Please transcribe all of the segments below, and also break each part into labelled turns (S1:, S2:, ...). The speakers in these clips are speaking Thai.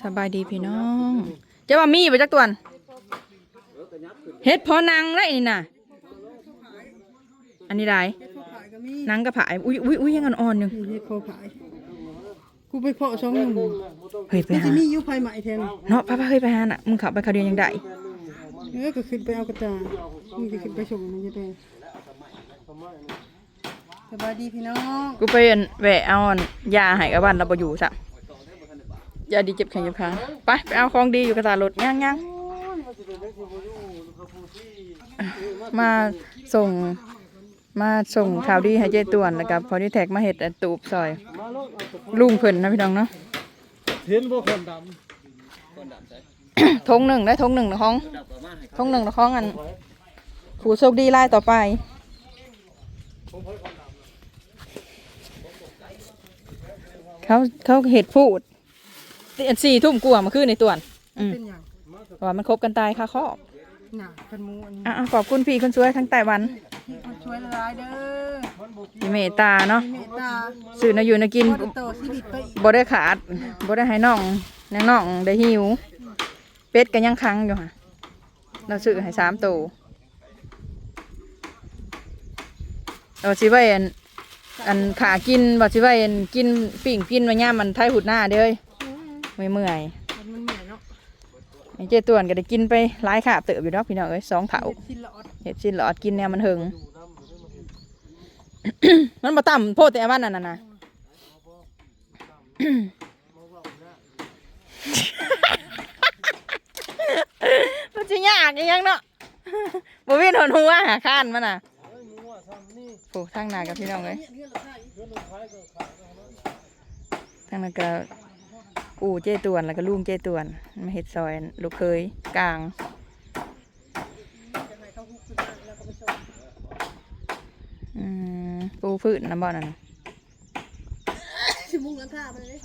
S1: สบายดีพี่น้องจะว่ามีไปจักตัวนเฮ็ดพอนังไรนี่น่ะ อันนี้ได้
S2: เฮ็ดโคขายก็มี
S1: นังกระผายอุ้ยอุ้ยอุ้ยยังอ่อนๆอยู่
S2: นี่เฮ็ดโคขายกูไปเพาะช่องหนึ่ง
S1: เฮ้ยไป
S2: มัน
S1: หา
S2: จะมีอยู่ภายใหม่แทน
S1: เนาะป้าป้าเฮ้ยไปหาน่ะมึงขับไปเขาวเดียวยังได้
S2: เออก็ขึ้นไปเอากระจามึงจะขึ้นไปส่งมันจะได้ สบายดีพี่น้อง
S1: กูไปอั่นแหวะเอาอั่นยาให้กับบ้านเราบ่อยู่ซะยาดีเจ็บแข้งเจ็บขาไปไปเอาของดีอยู่กระตาลดย่างย่างมาส่งมาส่งข่าวดีให้เจตวนแล้วกับพอดีแท็กมาเห็ดอันตูบซอยลุงเพิ่นนะพี่น้องเนาะ
S3: เห็นบ่คนด
S1: ทงหนึ่งได้ทงหนึ่งนะของทงหนึ่งนะของอันผู้โชคดีไล่ต่อไป เขาเขาเห็ดพูดอันสี่ทุ่มกลัวามาขึ้นในตัวนอืม
S2: เป็นอย่าง
S1: ว่ามันคบกันตายค่ะข้อ
S2: หนาเป็นหมูอันนี้
S1: อะๆขอบคุณพี่คนสวยทั้งไต้หวัน
S2: ที่คนช่วยละลายเด้อ
S1: ที่เมตตาเนาะ
S2: มีเมตตา
S1: สื่อนาอยู่นากิน
S2: พอได้โตชีวิตไปอีก
S1: บ่ได้ขาดบ่ได้ให้น้องนางน้องได้หิว เป็ดก็ยังคังอยู่ค่ะเราซื้อให้สามตัวเราสิไว้อัน อันขากินบ่สิไว้อันกินปิ่งกินมาย่ามมันไทยหุดหน้าเด้อเมื่อยเมื่อย
S2: มันมันเหนื่อยเนาะ
S1: ๆไอ้เจ้ต่วนก็ได้กินไปหลายขาบเติบอยู่ดอกพี่น้องเอ้ยสองเถา
S2: เฮ็ดชิ้นละออด
S1: เห็ดชิ้นหลอดกินเนี่ยมันหึง มันมาต่ำโพดแต่อันนั้นน่ะนะมันจะยากอีหยังเนาะบ่มีหนหัวหาข้านมันน่ะ โอ้ทางหนากับพี่น้องเลยทางนั้นก็อู่เจ้ตวนแล้วก็ลุงเจ้ตวนมาเห็ดซอยลูกเคยกลางปูพืชน้ำบ่อนั่น
S2: ชิมุงกันท่าไปเลย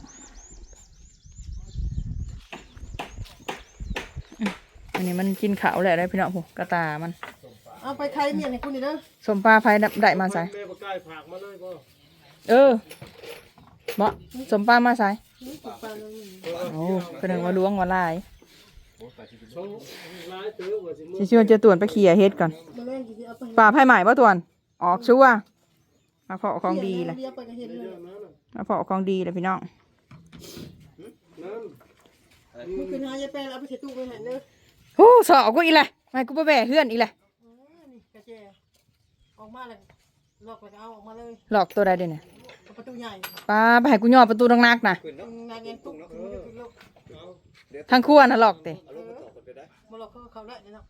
S1: อันนี้มันกินขาวแหละได้พี่น้องผูกระตามัน
S2: เอาไปไทยเมียนให้คุณนี่เด้อ
S1: สมปลาไฟได้มาใส่ำ
S3: แม่บ่ใกล้ผักมาเลยบ่
S1: เออบ่สมปลามาใส่
S2: นี่ติดปลาเลย
S1: โอ้คือนึงว่าล้วงว่าลาย
S3: ช่องร้ายตื้อว่าสิมือ
S1: สิชวนเจะตวนไปเขี่ยเฮ็ดก่อน
S2: มาเล่นกี่ทีเอาไป
S1: ปลาไผ่ใหม่บ่ตวน ออกชัวร์มาเพาะของดีเลย
S2: เรียกไปก็เห็นเลย
S1: มาเพาะของดีเลยพี่น้อง
S3: นั่น
S2: มึงขึ้นหายายแปลเอาไปเช็ดตู้ไปให้เด้อ
S1: โอ้สอกกูอีแหละไม่กูไปแบะเฮือนอีแหละ
S2: อ๋อนี่กระ เจออกมาเลยล็อกแล้วก็เอาออกมาเลย
S1: หลอกตัวใดเดี๋ยวนี้
S2: เอาประตูใหญ่
S1: ปลาไปให้กูย่อประตูนักๆนะ
S2: นางเงินตุ๊กขึ้นมาขึ้นลูก
S1: ทางครัวน่ะหลอกเตะ
S2: มาล็อกเขาเขาได้เนาะ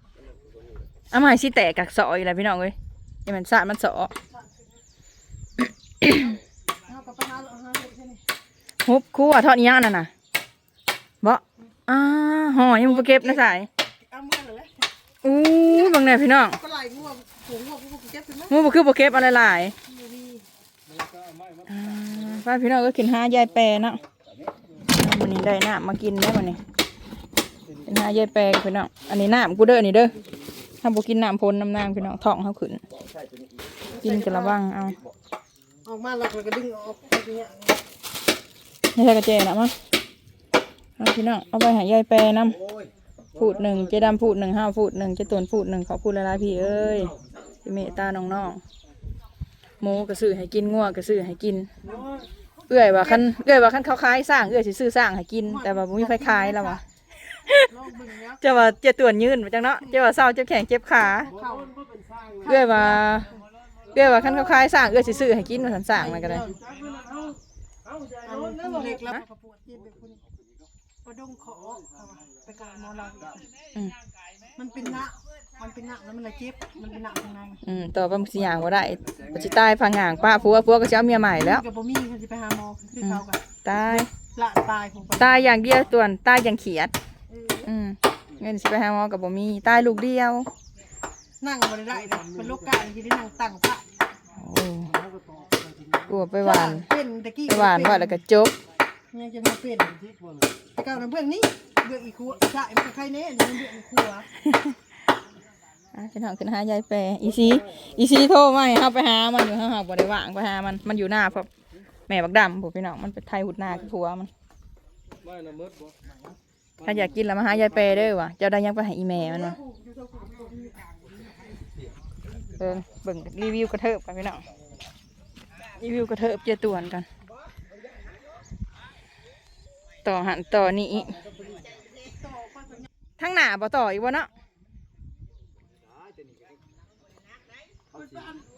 S1: เอามาให้สิแตกกักสออีแหละพี่น้องเอ้ยอย่ามันสะมันสอ
S2: เอากลับไปหาเอาหาเฮ็ดแค่นี้
S1: ฮุบครัวทอดอีหยังนั่นน่ะบ่อ่าหอยมึงไปเก็บนะสาย
S2: เอามือเลย
S1: อู้บางแน่พี่น้อง
S2: ก็ ไหลง่วงสูงง่วงพวกกูเก็บถึงมั้ย
S1: มูบ่คือบ่เก็บอะไรหลาย
S2: ดูดี
S1: อ่าป้าพี่น้องก็กินหายายแปรเนาะวันนี้ได้น้ำมากินได้วันนี้กินหายายแปรพี่น้องอันนี้น้ำกูเด้อนี่เด้อถ้าบ่กินน้ำพลน้ำนางพี่น้องท้องเขาขึ้นกินกระวังเอา
S2: ออกมาล็อกแล้วก็ดึงออกอย่างเงี้ย
S1: ไม่ใช่กระเจนะมั้งเอาพี่น้องเอาไปใหายายแปรน้ำ พูดหนึ่งเจดำพูดหนึ่งห้าพูดหนึ่งเจตวนพูดหนึ่งขอพูดหลายๆพี่เอ้ยพี่เมตตาน้องๆหมูกระสือให้กินงัวกระสือให้กิน เอื้อยว่าคันเอื้อยว่าคันเขาขายสร้างเอื้อยสิซื้อสร้างให้กิน แต่ว่าบ่มีไฟขายแล้ววะ
S2: ลองบึงเนี้ย
S1: เจ้าว่าเจ็บตัวยืนมาจังเนาะเจ้าว่าเศร้าเจ็บแขนเจ็บขา
S2: เข้า
S1: เอื้อยว่าเอื้อยว่าคันเขาขายสร้างเอื้อยสิซื้อให้กินว่าสันสร้างมันก็ได้
S2: เอาเล็กแล้วกระปวดเจ็บแบบคนกระดงขอไป กายมอลา
S1: อืม
S2: มันเป็นหน้ามันเป็นหน้าแล้วมันเลยเจ็บ มันเป็นหน้าข้างใน
S1: อืมต่อไปมันสิย่างบ่ได้ปัจจิตายพังงางป้าผัวผัวก็จะเอาเมียใหม่แล้ว
S2: กับบ่มีเขาจะไปหาหมอคือเขากับ
S1: ตาย
S2: ละตายผมไป
S1: ตายอย่างเดียวตัวนตายอย่างเขียด
S2: เออ
S1: อืมเงินสิไปหาหมอกับบ่มี ตายลูกเดียว
S2: นั่งบ่ได้ได้เลยเป็นโรคกาที่ได้นั่งตั้งพระ
S1: โอ้กลัวไปหวาน
S2: เป็นตะกี้
S1: ไปหวานว่าแล้วก็จบ
S2: ยังจะมาเป็นแต่เก่าน้ำเบื้องนี้ เบื้องอีกครัวใช่มันใครเน่มันเบื้องอีกครัว
S1: อะขึ้นหาขึ้นหายายแปรอีซีอีซีโทรมาให้เฮาไปหามันอยู่เฮาหาบ่ได้ว่างไปหามันมันอยู่หน้าพบแม่บักดำผู้พี่น้องมันเป็นไทยหุดหน้าคือผัวมันถ้าอยากกินแล้วมาหายายเปเด้อว่ะเจ้าได้ยังไปให้อีแม่มันวะเบิ่งเบิ่งรีวิวกระเทิบกันพี่น้องรีวิวกระเทิบเจาตวนกัน ต่อหันต่อนี่อีก ทั้งหน้าบ่ต่ออีกวะเนาะ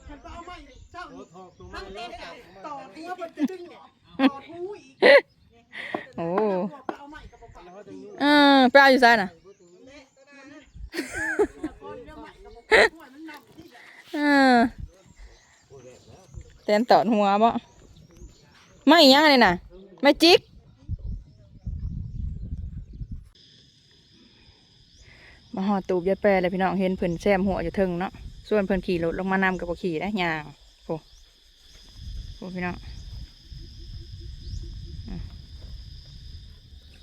S2: ฉันก็เอาไม้เจ้า
S3: โอ้
S2: นี่
S3: ทอกตัว
S2: ทั้
S3: มาง
S2: เด็
S3: แล้ว
S2: ดต่อหัวมันจะดึงออกต่อหูอีก
S1: โอ้
S2: บอกว่าเอาไม้กับปาก
S1: เออไปเอาอยู่ไสน่ะ
S2: คนเดียวไม้กับปากหัวมันนำที่
S1: เออแตนตอดหัวบ่ไม่อีหยังเลยน่ะ ไม่จิก มา หอดตูบยายแปรเลยพี่น้องเห็นเพิ่นแซมหัวอยู่เทิงเนาะส่วนเพิ่นขี่รถลงมานำกับขี่นะยางโอ้โอ้พี่น้อง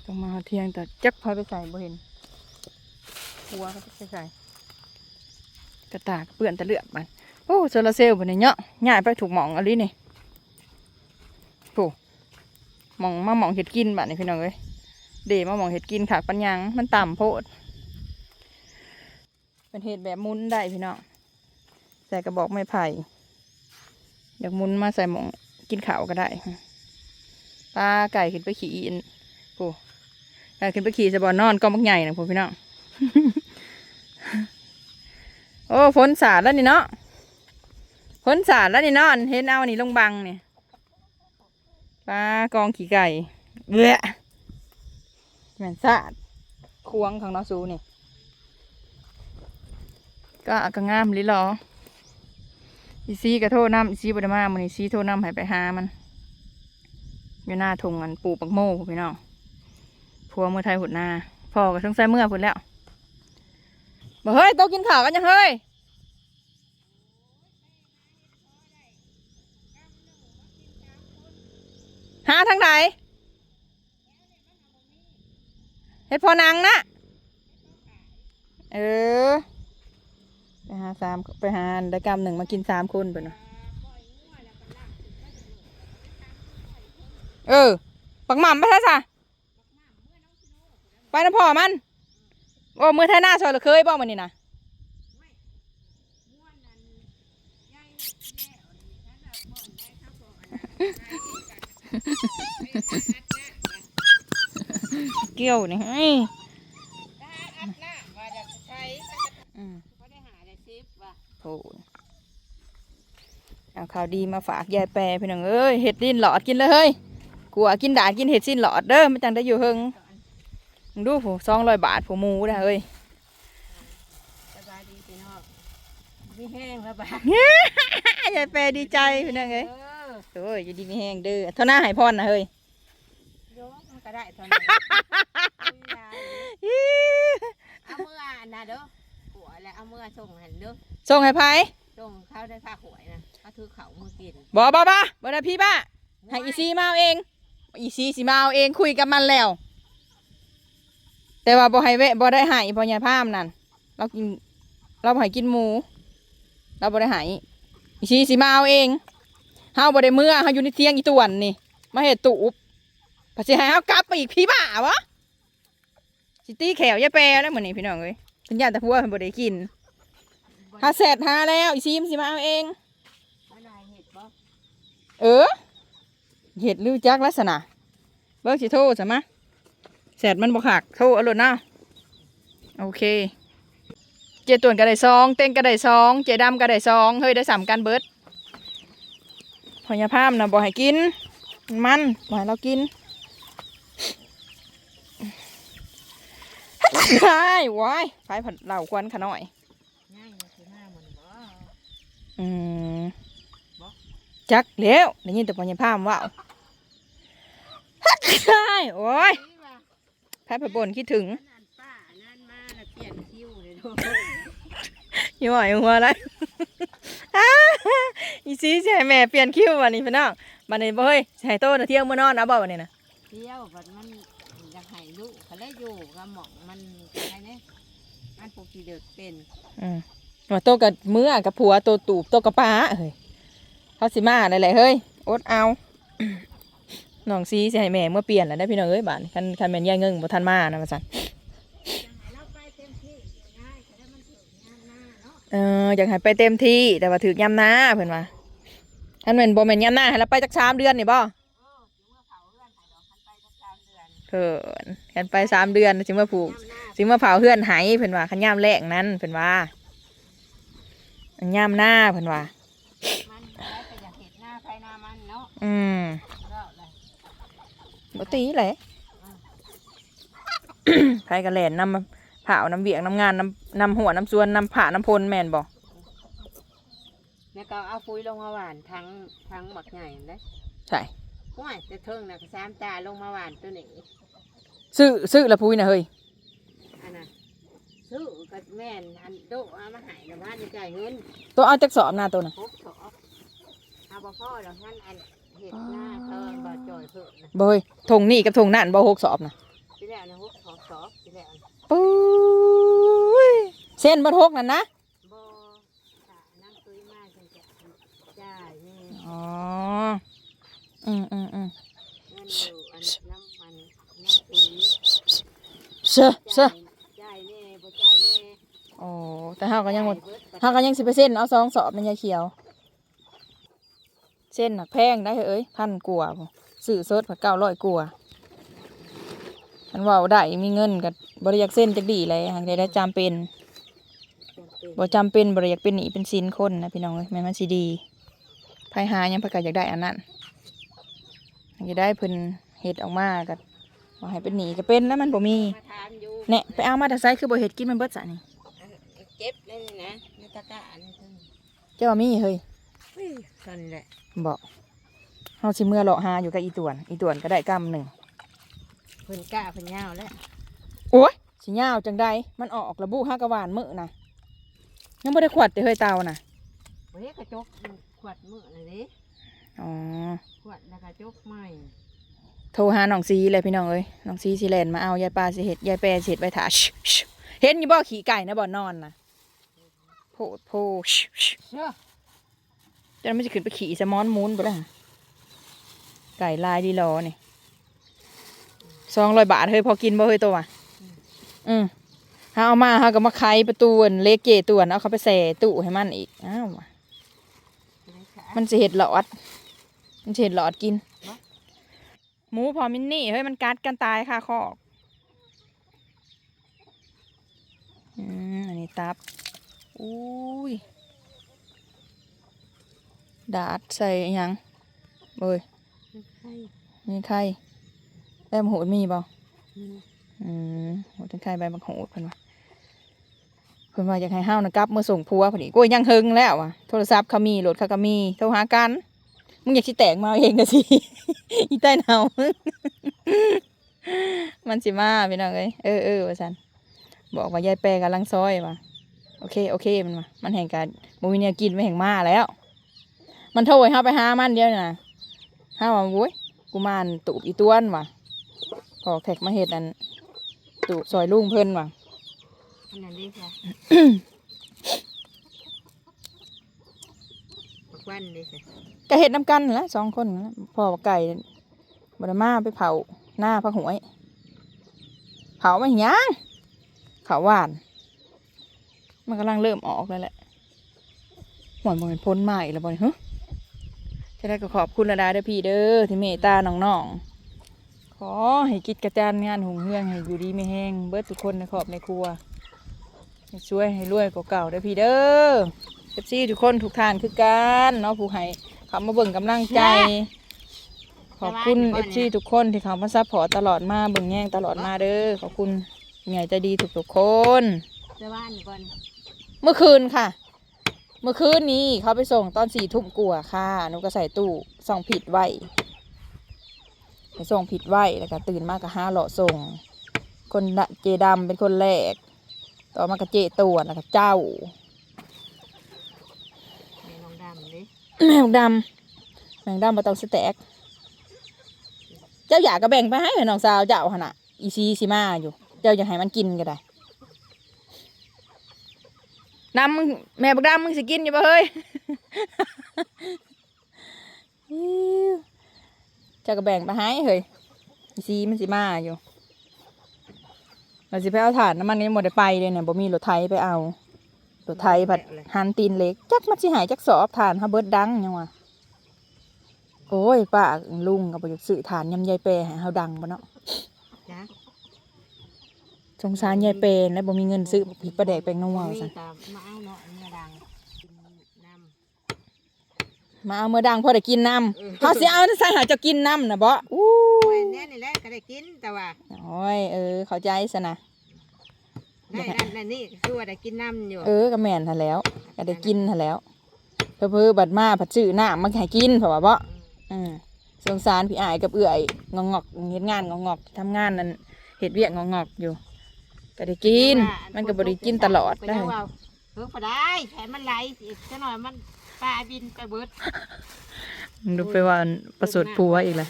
S1: ต้องมาเที่ยงแต่จักพาไปใส่บ่เห็นหัวก็ไปใส่กระตากเปื้อนตะเลือบมันโอ้โซลาร์เซลล์บนนี้เนาะย้ายไปถูกหมองอะไรนี่โอ้หมองมาหมองเห็ดกินบัดนี่พี่น้องเอ้ยเดมาหมองเห็ดกินขากปัญญังมันต่ำโพด เป็นเห็ดแบบมุนได้พี่น้องใส่กระบอกไม้ไผ่อยากมุนมาใส่หมองกินข้าวก็ได้ปลาไก่ขึ้นไปขี่อินโอ้ไก่ขึ้นไปขี่สะบอนนอนกองบักใหญ่นะพี่น้องโอ้ฝนสาดแล้วนี่เนาะฝนสาดแล้วนี่เนาะอันเห็นเอานี่ลงบังเนี่ยปลากองขี่ไก่เบ้อแม่นสาดควงของน้องซูนี่ ก็ก็งามลิลออีซีก็โทษน้ำอีซีบดมามันอีซีโทษน้ำให้ไปหามันอยู่หน้าทงกันปูปักโม่พี่น้องพัวเมื่อไทยหุดหน้าพ่อก็ต้งใส่เมื่อพุ่นแล้วบอกเฮ้ยโตกินข้าวกันยังเฮ้ยหาทางไหนเฮ็ดพอนางนะเออ หาสามไปหาได้กรรมหนึ่งมากินสามคนเปเนาะเออ ปักหม่ำไปซะจ้ะไปนะพ่อมันโอ้มือไทยหน้าซอยเรือเคยบอกมันนี่นะเกี่ยวนี่เฮ้ยอืม โอ้ยเอาข่าวดีมาฝากยายแปรพี่น้องเอ้ยเห็ดดิ้นหลอดกินเลยเฮ้ยกลัวกินดาดกินเห็ดสิ้นหลอดเด้อไม่จังได้อยู่เฮงมึงดูผู้สองร้อยบาทผู้หมูได้เฮ้ย
S4: สบายดีพี่น้องมีแห้งแล้วบ้ายา
S1: ยแปรดีใจพี่น้องเอ้ย
S4: เออ
S1: โอ้ยอยู่ดีมีแห้งเด้อเท่าหน้าใหายพรนะเฮ้ย
S4: โยกมันก็ได้เท่านั้นคุยยายเอาเมื่ออันนะเด้อหัวแล้วเอาเมื่อส่งหันเด้อ
S1: ส่งให้ไผ
S4: ส่งเข้าได้ผ้าหวยนะเขาถือเขามือกิน
S1: บ่บ่บ่บ่ได้พี่ป้าให้อีซีมาเอาเอง อีซีสิมาเอาเองคุยกับมันแล้ว แต่ว่าบ่ให้เวะบ่ได้ให้เพอยายพามนั่นเรากิน เราบ่ให้กินหมู เราบ่ได้ให้อีซีสิมาเอาเองเฮาบ่ได้เมื่อเฮาอยู่ในเที่ยงอีตวนนี่ มาเฮ็ดตูบภาสิให้เฮากลับไปอีกพี่บ้าวะสิตีแขวยายแปรแล้วมื้อนี้พี่น้องเอ้ยสัญญาณแต่พัวเพิ่นบ่ได้กิน หาเสร็จหาแล้วอีซีมนสิมาเอาเอง
S4: มานายเห็ดบ่
S1: เออ เห็ดรู้จักลักษณะเบิกสิโทษใช่ไหมแสดมันบกหักโทษเอาโลดเนาะโอเค เจต่วนก็ได้สอง เต้งก็ได้สอง เจดำก็ได้สอง เฮ้ยได้สามกันเบิดพอยาพามนะบ่ให้กิน มันบ่ให้เรากินใช่ว้ายไฟผัดเหล่าควันขะหน่อย
S4: ง่ายเลยคือหน้ามันบ่
S1: อืม
S4: บ่
S1: จักแล้วได้ยินแต่พอยาพามว่าใช่โอ้ย
S4: นี่ว่า
S1: แพ้ผบนคิดถึง
S4: นั่นป้านั่นมาแล้วเปลี่ยนคิ้วเลยดู
S1: อยู่หอยหัวอะไรอีซีสิให้แม่เปลี่ยนคิววันนี้พี่น้องวันนี้บ่เฮ้ยสิให้โตน่ะเที่ยงมื้อนอนเอาบ่วันนี้นะ
S4: เที่ยวบัดมันอยากให้ลูกเขาได้อยู่กับหมองมันอะไรเนี่ยมันปกติเด็กเป็น
S1: อืม ว่าโตกับเมื่อกับผัวโตตูบโตกับป้าเฮ้ยเขาสิมาอะไรๆเฮ้ยอดเอาน้องซีสิให้แม่เมื่อเปลี่ยนแล้วได้พี่น้องเอ้ยบานคันคันแม่นยายเงิงบ่ทันมานะว่าซั่น
S4: เรเต็มที่ง่ายแต่ถ้ามันเอ
S1: ออยากให้ไปเต็มที่แต่ว่าถึกยามหน้าเพิ่นว่าคันแม่นบ่แม่นยามหน้าให้เราไปจักสามเดือนนี่บ่
S4: เออถึงเมื่อเผื่อนหายดอกคันไปสักสามเดือน
S1: เพิ่นคันไปสามเดือนสิมาผูก
S4: น้ำหน้า
S1: สิมาเผาเฮือนไหเพิ่นว่าคันยามแรกนั้นเพิ่นว่า ยามหน้าเพิ่นว่า
S4: มันได้ไปอยากเห็นหน้าใครหน้ามันเนาะ
S1: อืม
S4: ก็เลย
S1: บ่ตีแหละใครก็แล่นนำผ่าวน้ำเบียงน้ำงานน้ำน้ำหัวน้ำสวนน้ำผ่าน้ำพลแม่นบ่
S4: แล้วก็เอาปุ๋ยลงมาหวานทั้งทั้งหมักใหญ่เลย
S1: ใช่
S4: ห้วยจะเทิงนะก็สามตาลงมาหวานตัวนี้
S1: ซื้อซื้อละพุ้ยนะเฮ้ย
S4: อันน่ะ ซื้อกับแม่นอันโดะเอามาใหายแล้วบ้านจะจ่ายเงิน
S1: ตัวเอาจักสอบหน้าตัวน่ะ
S4: พบสอบเอาบ่พ่อแล้วท่านอันเห็ดหน้าเทิงบ่จ่อยเพิ่นนะ
S1: บ่เฮ้ยทงนี่กับทงนั่นบ่หกสอบน่ะ
S4: ที่แล้วนะพบสอบสอบที่แล้วนะ
S1: ปุ้ยเส้นบ่ทกนั่นนะ
S4: บ่ถ้านั่งตุ้ยมาจังจะจ่ายแม่
S1: อ๋ออืมอืมอืม
S4: เงินอยู่อันน้ำมันน้ำตุ้ย
S1: เซ่อเซ่อ
S4: จ่ายแม่บ่จ่ายแม่
S1: โอ้แต่เฮาก็ยังบ่
S4: จ่าเบิดบัด
S1: เฮาก็ยังสิไปเส้นเอาสองสอบมันยายเขียว เส้นหนักแพงได้เอ้ยพันกว่าพุ่นซื้อสดผัดเก้าร้อยกว่าอันเว่าได้มีเงินกับบริยากเส้นจักดีเลยหากได้ได้จำเป็น
S4: จำเป็น
S1: บ่จำเป็นบริยากเป็นหนี้เป็นสินคนนะพี่น้องเอ้ยแม่นมันสิดีภายหายังประกาศอยากได้อันนั้นอยากได้เพิ่นเฮ็ดออกมาก็บ่ให้เป็นหนี้ก็เป็นแล้วมันบ่มี
S4: มาทานอยู่
S1: แน่ไปเอามาแต่ไสคือบ่เฮ็ดกินมันเบิดซะนี่
S4: เก็บเลยนะในตะกร้าอันนี้เพิ่น
S1: เจ้าว่ามีเฮ้ย
S4: เฮ้ยนั่นแหละ
S1: บอกเฮาสิเมื่อเลาะหาอยู่กับอีตวน อีตวนก็ได้กำหนึ่ง
S4: เพิ่นกล้าเพิ่นยาวแล้ว
S1: โอ้ยสิยาวจังใดมันออกระบุห้ากะหวานมื้อนะยังบ่ได้ขวดแต่เฮยเตานะ
S4: เฮ้ยกระจกมันขวดมือเลยดิ
S1: อ๋อ
S4: ขวดแล้วกระจกใหม่
S1: โทรหาน้องซีเลยพี่น้องเอ้ยน้องซีสิแลนมาเอายายปลาสิเฮ็ดยายแปรสิเฮ็ดไว้ถ่าชิชิเห็นอยู่บ่ขี่ไก่นะบ่นอนนะ โพดโพชิชิ
S4: เชื่อ
S1: จะไม่สิขึ้นไปขี่สมอนมูนบ่ล่ะไก่ลายดีรอนี่200บาทเฮ้ยพอกินบ่เฮ้ยตัววะอืมเฮาเอามาเฮาก็มาไขประตูอันเล็กเกตวนเอาเขาไปใส่ตู้ให้มันอีกอ้าวว่ะ
S4: ไม่ใช่
S1: มันสิเห็ดหลอด มันสิเห็ดหลอดกิน หมูพอมินนี่เฮ้ยมันกัดกันตายค่ะคอกอืมอันนี้ตับ อุ้ย ดาดใส่อิหยังเอ้ย
S4: ใช่
S1: มีไข่แป้มโหดมีบ่
S4: อืม
S1: อืมโหดเป็นไข่ใบบักโหดเพิ่นว่าเพิ่นว่าอยากให้เฮานะกลับมาส่งผัวพอดีกูยังเฮิงแล้วอะโทรศัพท์เขามีรถเขาก็มีโทรหากันมึงอยากสิแตกมาเอาเองนะสิอีใต้เนามันสิมาพี่น้องเอ้ยเออเออว่าซั่นบอกว่ายายแปรกำลังซอยว่ะ โอเคโอเคมันว่ามันแห่งการบ่มีแนวกินไม่แห่งมาแล้ว มันโทรให้เฮาไปหามันเดียวนี่นะเฮาว่าโว้ยกูมานตูบอีต้วนว่ะพอกแท็กมาเฮ็ดอันตูบซอยลุงเพิ่นว่ะ
S4: อันนั้นดิค่ะบักวันดิค่ะ
S1: ก็เห็ดน้ำกันนั่นแหละสองคนนั่นแหละพ่อกับไก่บไดมาไปเผาหน้าพักหวย เผาไม่ยังเขาวหวาน มันกำลังเริ่มออกแล้วแหละหวานมันพ้นใหม่แล้วบอยเฮ้ยจะได้ก็ขอบคุณระดาเด้อพี่เด้อที่เมตตาน้องๆ ขอให้กิจกระจานงานหงเฮืองให้อยู่ดีไม่แห้งเบิดทุกคนในครอบในครัวให้ช่วยให้รวยกว่าเก่าเด้อพี่เด้อเอฟซีทุกคนทุกทานคือกันเนาะผู้ให้เขามาเบิ่งกำลังใจ ขอบคุณเอฟซีทุกคนที่เขามาซัพพอร์ตตลอดมาเบิ่งแย่งตลอดมาเด้อขอบคุณใหญ่ใจดีทุกๆคน
S4: จ้าบ้านก่อน
S1: เมื่อคืนค่ะ เมื่อคืนนี้เขาไปส่งตอนสี่ทุ่มกว่าค่ะหนูก็ใส่ตู้ส่องผิดไว้ไปส่งผิดไว้แล้วก็ตื่นมากก็ห้าหล่อส่ง คนน่ะเจดำเป็นคนแรก ต่อมาก็เจตัวแล้วก็เจ้า
S4: แม่น้องดำดิ
S1: แมงดำแมงดำมาต้องสแต็กเจ้าอยากก็แบ่งไปให้น้องสาวเจ้าหนน่ะอีซีซีมาอยู่ เจ้าอยากให้มันกินก็ได้ ดำมึงแม่บักดำมึงสิกินอยู่ปะเฮ้ยอิ๊วเจะก็แบ่งไปให้เฮ้ยอีซีมันสิมาอยู่เราสิไปเอาถ่านน้ำมันนี้หมดได้ไปเลยเนี่ยบ่มีรถไถไปเอารถไถผัดหันตีนเล็ก จักมันสิหายจักสอบถ่านฮาเบิดดังยังวะโอ้ยป้าลุงก็บ่อยากซื้อถ่านยำยายแปรให้เฮาดังบ่เนาะ
S4: จ้ะ
S1: สงสารยายเปนแล้วบ่มีเงินซื้อพริกปลาแดกแปลงนัว
S4: มี
S1: ซั่น
S4: แต่มาเอาเนาะเนื้อดังกินน้ำ
S1: มาเอามือดังพอได้กินน้ำเขาสิเอาใส่หาเจ้ากินน้ำนะบ่อู้
S4: โอ้ยเนี่ยนี่แหละก็ได้กินแต่ว่า
S1: โอ้ยเออ เข้าใจซะนะ
S4: ได้นั่นนั่นนี่คือว่าได้กินน้ำอยู่
S1: เออก็แม่นหั่นแหล้วก็ได้กินหั่นแหล้วเพิ่อๆบัดมาผัดซื้อน้ำมาให้กินเพราะว่าบ่อืมสงสารพี่อายกับเอื้อยงองอกๆเฮ็ดงานงองอกๆทำงานนั่นเฮ็ดเวียกงองอกๆอยู่ ก็ได้กิน มันก็บ่ได้กินตลอด
S4: ไป
S1: ได้
S4: เาว่าเออพอได้แถมมันไหลอีกซะหน่อยมันปลาบินไปเบิด
S1: ดูไปว่าประสดผัวอีกแล้ว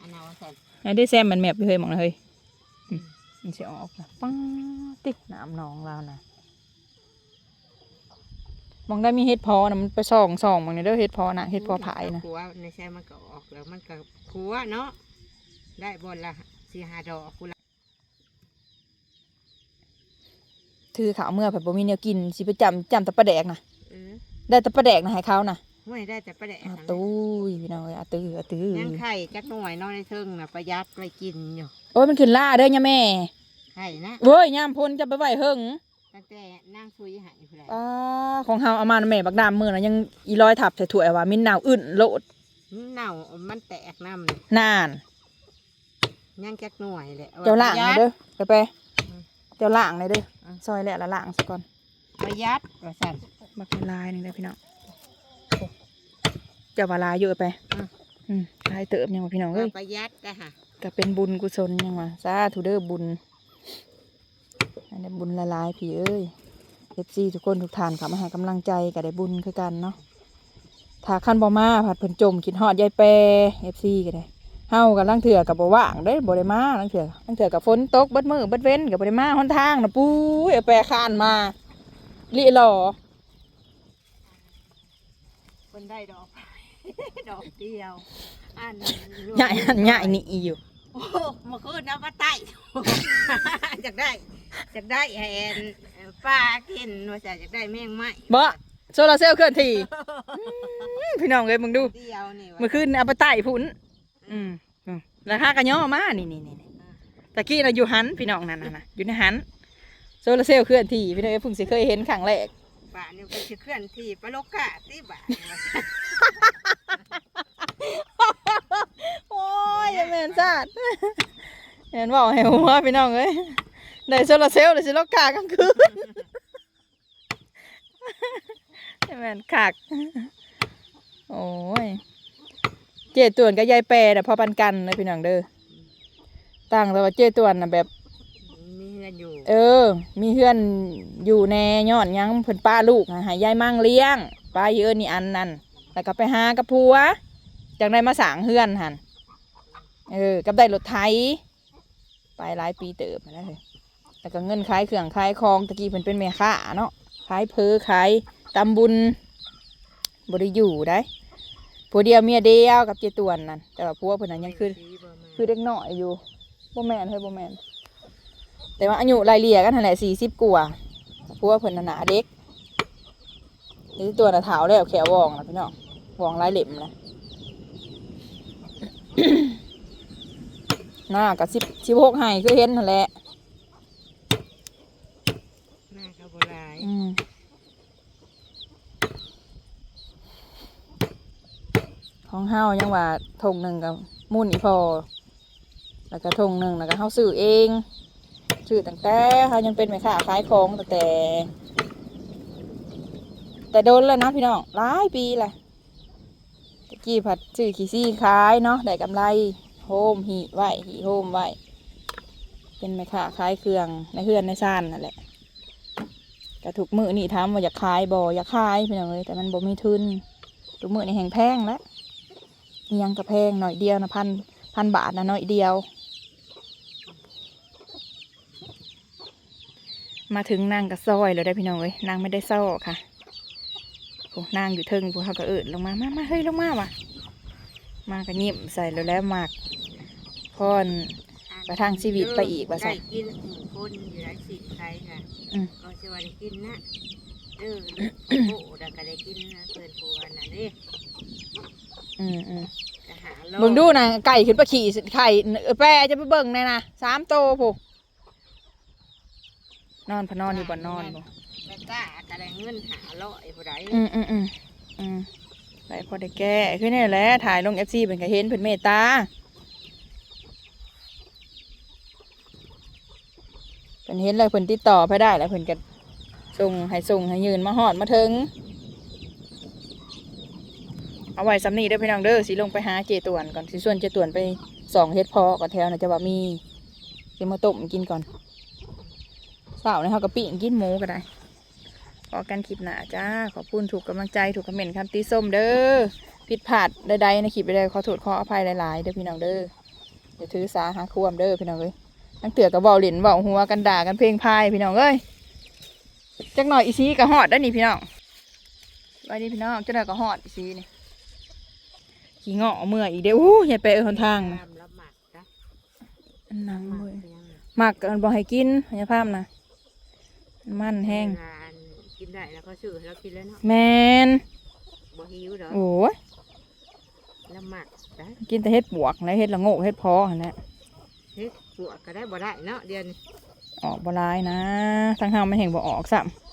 S4: อันเอาใส่
S1: ไอ้ได้แซมมันแมบอยู่เฮ้ยหมองนะเฮ้ยอืมมันสิออกนะปังติน้ำหนองเรานะมองได้มีเฮ็ดพอนะมันไปส่องส่องมองในเด้อเฮ็ดพอนะเฮ็ดพอผายนะ
S4: ขัวในแซ่มันก็ออกแล้วมันก็ขัวเนาะได้บนละสี่ห้าดอกกูละ
S1: ถือขาวเมื่อผัดบ่มีแนวกินสิไปจำจำแตะปลาแดกนะ
S4: เออ
S1: ได้แตะปลาแดกนะให้เขานะ
S4: ไม่ได้แต่ประเดะ
S1: อาตู้ยพี่น้องเอ้ยอาตื้ออาตื้อ
S4: ยังไข่จักหน่อยเนอนในเทิงนะประหยัดไปกินอยู่
S1: โอ้ยมันขึ้นล่าเด้อย่าแม่
S4: ไข่นะ
S1: เว้ยยามพ้นจะไปไหวเฮิง
S4: ตั้งแต่นั่งคุยหายอยู่แล้ว
S1: อ่าของเฮาเอามาแม่บักดามมือนะยังอีร้อยทับใส่ถ้วยว่ามินนาวอึนโลด
S4: เน่ามันแตกน้ำเลย
S1: นาน
S4: ยังจักหน่อยเลย
S1: เจ้าล่างเลยเด้อไปไป
S4: อื ม
S1: เจ้าล่างเลยเด้อ
S4: อืม
S1: ซอยแหละละล่างซะก่อน
S4: ประหยัดว่าสั่น
S1: บักลายหนึงได้อพี่น้องเจ้าบาลายเยอะไป
S4: อืม
S1: อืมลายเติบยังว่าพี่น้องเอ้ย
S4: ประหยัดนะฮะ
S1: ก็เป็นบุญกุศลยังว่าสาธุเด้อบุญอันนี้บุญละลายพี่เอ้ยเอฟซีทุกคนทุกท่านค่ะมาให้กำลังใจก็ได้บุญคือกันเนาะถ้าขั้นบ่มาผัดเพิ่นจมคิดฮอดยายแปรเอฟซีก็ได้ เฮากับลังเถื่อกับบ่ว่างได้บ่ได้มาลังเถื่อลังเถื่อกับฝนตกเบิดมือเบิดเว้นกับบ่ได้มาหนทางนะปุ้ยเอาแปรคานมาลิหลอ
S4: คนได้ดอกดอกเดียวอัน
S1: ใหญ่หันใหญ่นี่อีอยู่
S4: โอ้เมื่อคืนน้ำปลาไต่จากได้จากได้แหนปลากินว่าจะจากได้แมงไม้
S1: บ่โซลาร์เซลล์เคลื่อนที่อืมพี่น้องเอ้ยมึงดู
S4: เดียวนี่
S1: เมื่อคืนเอาไปไต่พุ่น อืมอืมราคากระย่อมานี่นี่นี่นี่ตะกี้เราอยู่หันพี่น้องนั่นน่ะนะอยู่ในหันโซลาร์เซลล์เคลื่อนที่พี่น้องเอ้ยเพิ่งสิเคยเห็นครั้งแรก
S4: ป่านี่ไปเคลื่อนที่ปลาโลกะที่บ้าน
S1: โอ้ยอย่าแม่นซาดเห็นบอกให้หัวพี่น้องเอ้ยได้โซลาร์เซลล์เลยสิโลกากลางคืนอย่าแม่นคักโอ้ยเจตวนกับยายแปรน่ะพอปันกันเลยพี่น้องเด้อต่างแต่ว่าเจตวนน่ะแบบ
S4: มีเงินอยู่
S1: เออ มีเพื่อนอยู่แน่ย้อนหยังเพิ่นป้าลูกน่ะใหายายมั่งเลี้ยงป้าเยอะนี่อันนั่นแล้วก็ไปหากับผัวจังได้มาสร้างเฮือนหันเออกับได้รถไถไปหลายปีเติบมาแล้วเลยแล้วก็เงินขายเครื่องขายของตะกี้เพิ่นเป็นแม่ค้าเนาะขายเพอขายตำบุญบริอยู่ได้ ผัวเดียวเมียเดียวกับเจตวนนั่นแต่ว่าผัวเพิ่นนั้นยังคือคือเด็กน้อยอยู่บ่แม่นเฮ้ยบ่แม่นแต่ว่าอายุไล่เลี่ยกันนั่นแหละสี่สิบกว่าเพราะว่าเพิ่นน่ะหนาเด็กนี่ตัวน่ะเท้าแล้วแขววองนะพี่น้องวองลายเหล็มเลยหน้ากับสิบสิบหกไห้คือเห็นนั่นแหละ
S4: หน้าเขาโบราณ
S1: อืม ของเฮายังว่าทงหนึ่งกับมุ่นอีพอ แล้วก็ทงหนึ่งแล้วก็เฮาซื้อเองซื้อตั้งแต่เฮายังเป็นแม่ค้าขายของตั้งแต่ แต่โดนแล้วนะพี่น้องหลายปีแหละตะกี้ผัดซื้อขี้ซี่ขายเนาะได้กำไรโฮมหีไหวหีโฮมไหวเป็นแม่ค้าขายเครื่องในเฮือนในซ่านนั่นแหละก็ถูกมือนี่ถาว่าอยากขายบ่อยากขายพี่น้องเลยแต่มันบ่มีทุนถูกมือนี่แห่งแพงแล้ว อิหยังก็แพงหน่อยเดียวนะพันพันบาทนะหน่อยเดียว มาถึงนางกับซอยแล้วได้อพี่น้องเอ้ยนางไม่ได้ซ่อค่ะโอ้นางอยู่เทิงพวกเขาก็เอิดลงมามามาเฮ้ยลงมาว่ะ มากระยิ้มใส่แล้วแล้วมากพอนประทังชีวิตไปอีกว่าซั่
S4: ได้
S1: น
S4: กินคนอยู่ได้สิใครค่ะ
S1: อืม
S4: ก็จะว่าได้กินนะเออโอ้โหแล้วก็ได้กินนะเพื่อนผัวน่ะเด้
S1: อืมอืม
S4: จะหาโล
S1: เบิ่งดูนะไก่ขึ้นไปขี่ไข่เออแปรจะไปเบิ่งเลยนะสามโตผู้นอนพะนอนอยู่บ่นอนบ่
S4: แม่กล้าก็ได้เงินหาร้อยผู้ใด
S1: อืมอืมอืมอืมไปพอได้แก้คือนี่แหละถ่ายลงเอฟซีเป็นก็เห็นเพิ่นเมตตาเพิ่นเห็นเลยเพิ่นติดต่อไปได้แล้วเพิ่นก็ส่งให้ส่งให้ยืนมาหอดมาถึง เอาไว้สำนีเด้อพี่น้องเด้อสิลงไปหาเจตวนก่อนสิส่วนเจตวนไปสองเฮ็ดพอก่อนแถวนะจะว่ามีสิมาต้มกินก่อนสาวนี่เขาก็ปิ้งกินหมูก็ได้พอกันคลิปหน้าจ้า ขอบคุณถูกกำลังใจถูกคอมเมนต์คำตีส้มเด้อผิดพลาดใดๆในคลิปใดๆขอโทษขออภัยหลายๆเด้อพี่น้องเด้ออย่าถือสาหาควมเด้อพี่น้องเอ้ยตั้งเตือกับเบาหลินเบาหัวกันด่ากันเพลงพายพี่น้องเอ้ยจักหน่อยอีซีก็ฮอดได้นี่พี่น้องไว้นี่พี่น้องจักหน่อยก็ฮอดอีซีนี่ ขี้เงาะเมื่อยอีกเด้ออู้อย่าไปเออหนทางนะ
S4: ตามรับหมักจ้ะ
S1: อันนัง
S4: หมัก
S1: เว้ย
S4: เป็นยังไง
S1: หมักกันบ่ให้กินอย่าพามนะมันแห้ง
S4: งานกินได้แล้วก็ซื้อให้เรากินแล้วเนาะ
S1: แมน
S4: บ่หิวเด้อ
S1: โอ้ย
S4: รับหมักได้
S1: กินแต่เฮ็ดบวกแล้วเฮ็ดละโงกเฮ็ดพอหั่นแหละ
S4: เฮ็ดปวกก็ได้บ่ได้เนาะเดือน
S1: ออกบ่หลายนะทั้งห้ามันแห่งบ่ออกซ้ำ